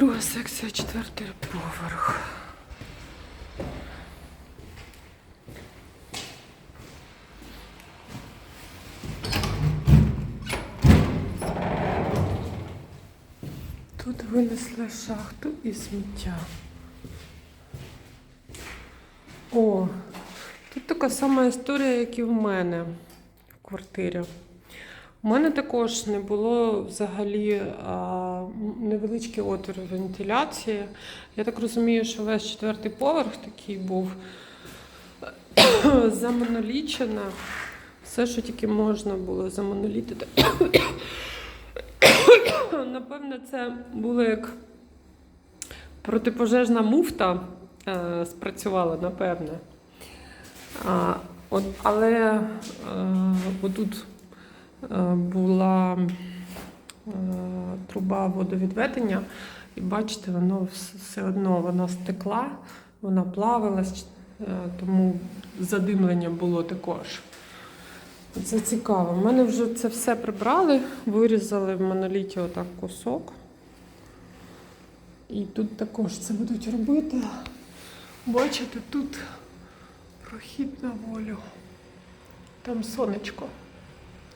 Друга секція, четвертий поверх. Тут винесли шахту і сміття. О, тут така сама історія, як і в мене в квартирі. У мене також не було взагалі а, невеличкий отвір вентиляції. Я так розумію, що весь четвертий поверх такий був замонолічено. Все, що тільки можна було замонолітити. Напевно, це було як протипожежна муфта е, спрацювала, напевне. А, от, але е, отут е, була труба водовідведення, і бачите, воно все одно вона стекла, вона плавилась, е, тому задимлення було також. Це цікаво. У мене вже це все прибрали, вирізали в моноліті отак кусок. І тут також це будуть робити. Бачите, тут прохід на волю. Там сонечко.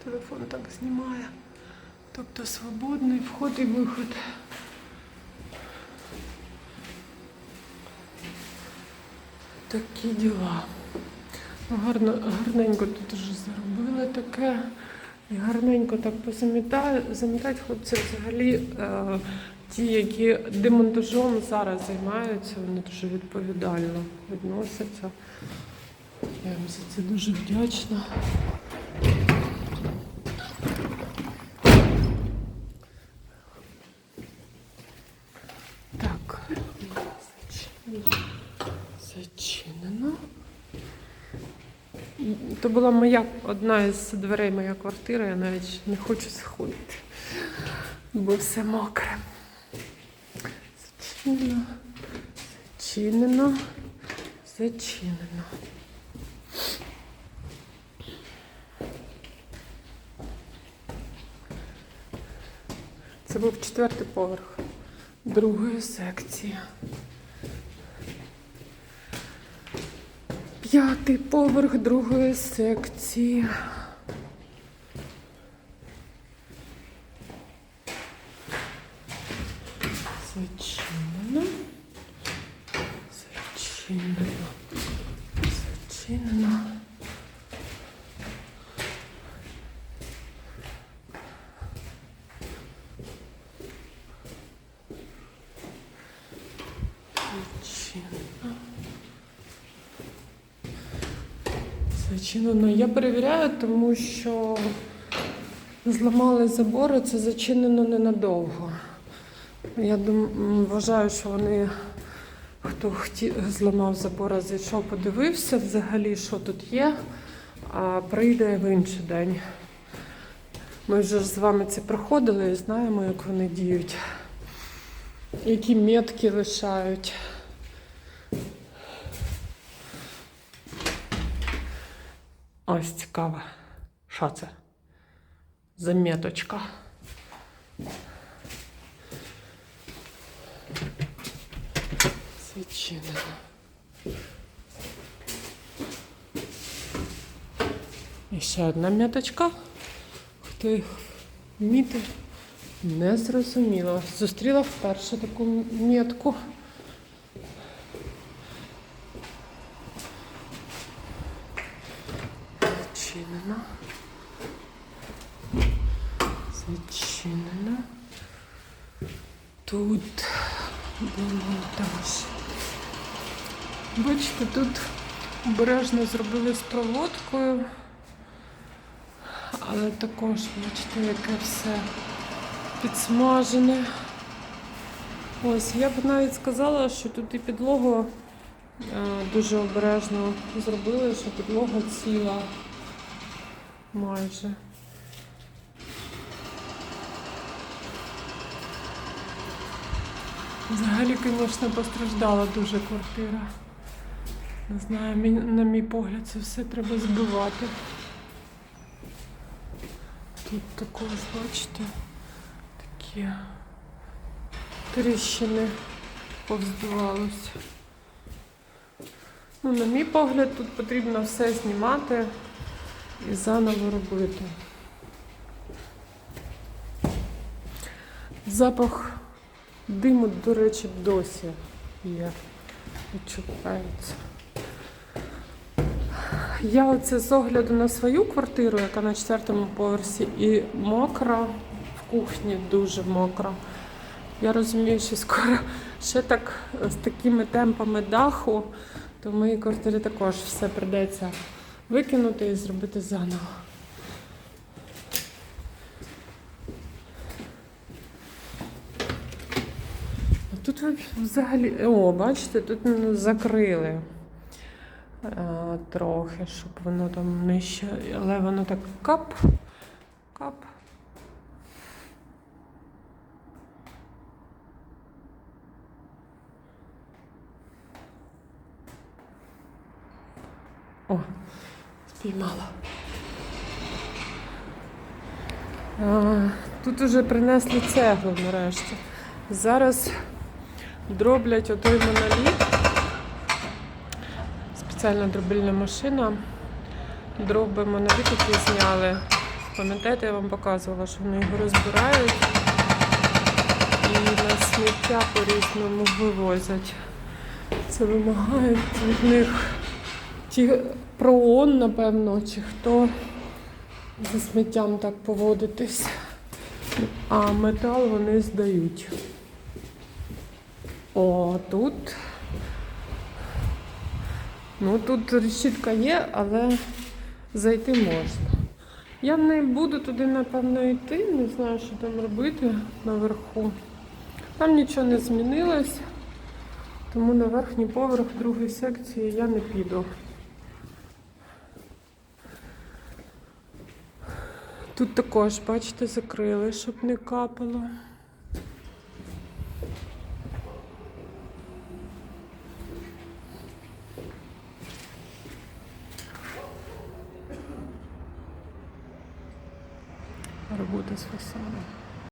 Телефон так знімає. Тобто свободний вход і виход. Такі діла. Гарно, гарненько тут вже заробили таке. І гарненько так позамітають. Замітають хлопці взагалі е, ті, які демонтажом зараз займаються, вони дуже відповідально відносяться. Я їм за це дуже вдячна. Так, зачинено. Зачинено. То була моя одна із дверей, моя квартира, я навіть не хочу заходити, бо все мокре. Зачинено, зачинено, зачинено. Це був четвертий поверх другої секції. П'ятий поверх другої секції. Зачинено. Зачинено. Зачинено. Зачинено. Зачинено. Я перевіряю, тому що зламали забори, це зачинено ненадовго. Я дум... вважаю, що вони, хто хті... зламав забор, зайшов, подивився взагалі, що тут є, а прийде в інший день. Ми вже з вами це проходили і знаємо, як вони діють, які метки лишають. Ось цікаво. Що це? Заміточка. Зачинено. І ще одна міточка. Хто їх мітив? Не зрозуміло. Зустріла вперше таку мітку. Зачинено. Зачинено. Тут демонтаж. Бачите, тут обережно зробили з проводкою, але також, бачите, яке все підсмажене. Ось, я б навіть сказала, що тут і підлогу е, дуже обережно зробили, що підлога ціла майже. Взагалі, звісно, постраждала дуже квартира. Не знаю, на мій погляд, це все треба збивати. Тут також, бачите, такі тріщини повздувалося. Ну, на мій погляд, тут потрібно все знімати і заново робити. Запах диму, до речі, досі є. Відчувається. Я оце з огляду на свою квартиру, яка на четвертому поверсі, і мокра в кухні дуже мокра. Я розумію, що скоро ще так з такими темпами даху, то в моїй квартирі також все придеться викинути і зробити заново. А Взагалі. О, бачите, тут ну, закрили е, трохи, щоб воно там нижче. Але воно так кап, кап. О, спіймала. А, тут уже принесли цеглу нарешті. Зараз дроблять отой моноліт. Спеціальна дробильна машина. Дроби моноліт, який зняли. Пам'ятаєте, я вам показувала, що вони його розбирають і на сміття по-різному вивозять. Це вимагають від них ті проон, напевно, чи хто зі сміттям так поводитись. А метал вони здають. О, тут. Ну, тут решітка є, але зайти можна. Я не буду туди, напевно, йти, не знаю, що там робити наверху. Там нічого не змінилось, тому на верхній поверх другої секції я не піду. Тут також, бачите, закрили, щоб не капало. satisfação.